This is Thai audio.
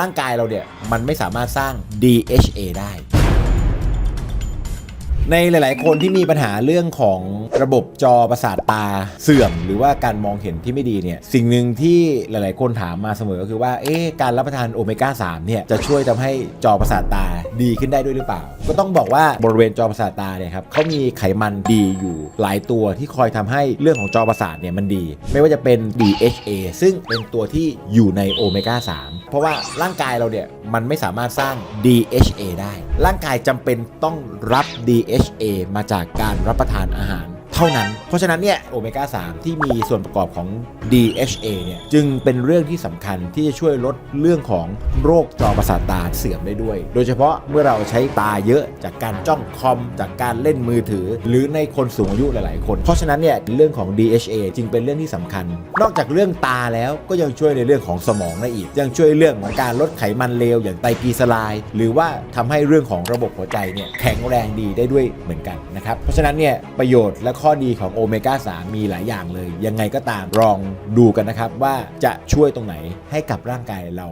ร่างกายเราเนี่ย มันไม่สามารถสร้าง DHA ได้ ในหลาย ๆ คนที่มีปัญหาเรื่องของระบบจอประสาทตาเสื่อม หรือว่าการมองเห็นที่ไม่ดีเนี่ย สิ่งหนึ่งที่หลาย ๆ คนถามมาเสมอก็คือว่า เอ๊ะการรับประทานโอเมก้า 3 เนี่ย จะช่วยทำให้จอประสาทตา ดีขึ้นได้ด้วยหรือเปล่า ก็ต้องบอกว่าบริเวณจอประสาทตาเนี่ยครับเขามีไขมันดีอยู่หลายตัวที่คอยทำให้เรื่องของจอประสาทเนี่ยมันดี ไม่ว่าจะเป็น DHA ซึ่งเป็นตัวที่อยู่ในโอเมก้า3เพราะว่าร่างกายเราเนี่ยมันไม่สามารถสร้าง DHA ได้ ร่างกายจำเป็นต้องรับ DHA มาจากการรับประทานอาหาร เท่านั้น เพราะฉะนั้นเนี่ยโอเมก้า 3 ที่มีส่วนประกอบของ DHA เนี่ยจึงเป็นเรื่องที่สำคัญที่จะช่วยลดเรื่องของโรคจอประสาทตาเสื่อมได้ด้วย โดยเฉพาะเมื่อเราใช้ตาเยอะจากการจ้องคอม จากการเล่นมือถือ หรือในคนสูงอายุหลายๆ คน เพราะฉะนั้นเนี่ยเรื่องของ DHA จึงเป็นเรื่องที่สำคัญ นอกจากเรื่องตาแล้วก็ยังช่วยในเรื่องของสมองได้อีก ยังช่วยเรื่องของการลดไขมันเลวอย่างไตรกลีเซอไรด์หรือว่าทำให้เรื่องของระบบหัวใจเนี่ยแข็งแรงดีได้ด้วยเหมือนกันนะครับเพราะฉะนั้นเนี่ยประโยชน์และข้อข้อดีของโอเมก้า3มีหลายอย่างเลย ยังไงก็ตามลองดูกันนะครับว่าจะช่วยตรงไหนให้กับร่างกายเรา